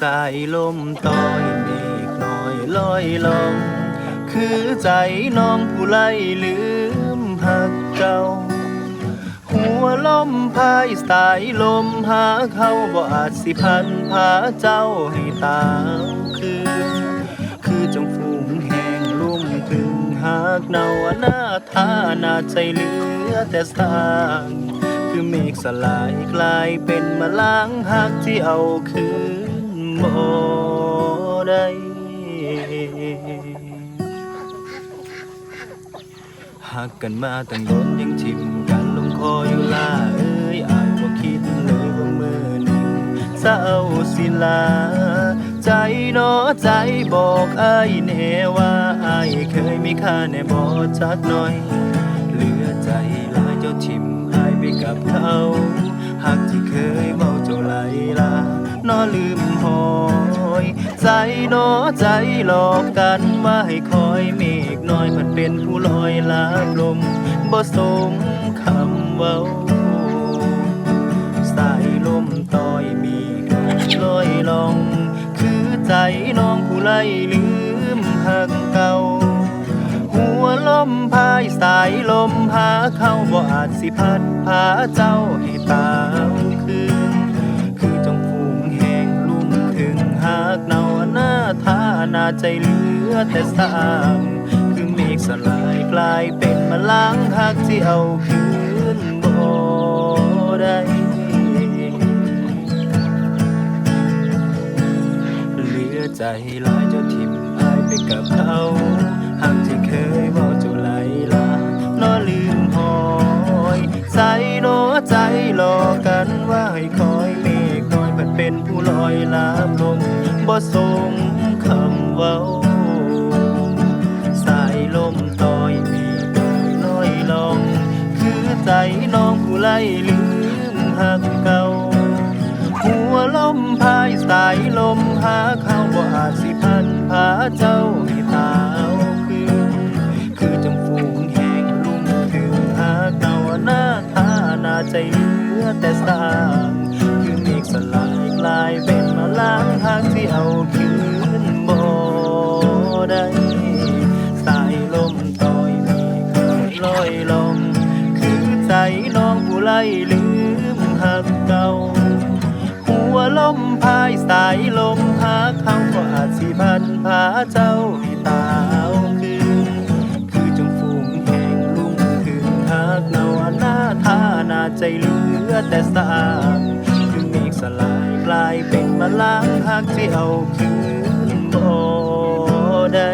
สายลมต้อยเมฆน้อยลอยลง คือใจน้องผู้ไล่ลืมหักเก่าหัวลมพายสายลมหาเขาบ่อาจสิพันพาเจ้าให้ตามคืนคือจงฟูงแห่งลุ่มถึงหากเนาอนาทานาใจเหลือแต่สร้าง คือเมฆสลายกลายเป็นมะลางหักที่เอาคืนบ่ได้หักกันมาตั้งโดนยังทิมกันลงคออยู่ลาเอ้ยอายบ่คิดเลยว่ามือหนึ่งเศร้าสิลา ใจนาะใจบอกอายแน่ว่าอายเคยมีค่าแน่บ่จักหน่อย เหลือใจหลายเจ้าทิม กับเขาหักที่เคยเมาเจ้าไหลลานอลืมหอยใจนาะใจหลอกกันว่าให้คอยเมฆน้อยมันเป็นผู้ลอยลาลมบ่สมคำเว้าสายลมต้อยมีกลอยลอง คือใจน้องผู้ไล่ลืมหักเก่าว ลมพายสายลมหาเข้าบ่อาจสิพัดพาเจ้าให้ตามคืน คือจงฟูงแห่งลุ่มถึงหากเนาหน้าทานาใจเหลือแต่สางคือเมฆสลายกลายเป็นมาล้างหักที่เอาคืน ใจโนใจหลอกกันว่าให้คอยเมฆคอยมันเป็นผู้ลอยลาบลงบ่สมคำเว้าสายลมต่อยมีน้อยลอง คือใจน้องผู้ไล่ลืมหักเก่า ใจเหลือแต่สร้างคือเมฆสลายกลายเป็นมาล้างทางที่เอาคืนบ่ได้สายลมต้อยมีเคยลอยลมคือใจน้องผู้ไล่ลืมหักเก่าหัวลมพายสายลมหาเขาก็อาจสิพันพาเจ้ ใจเหลือแต่สางคือเมฆสลายกลายเป็นมะลางหักที่เอาคืนบ่ได้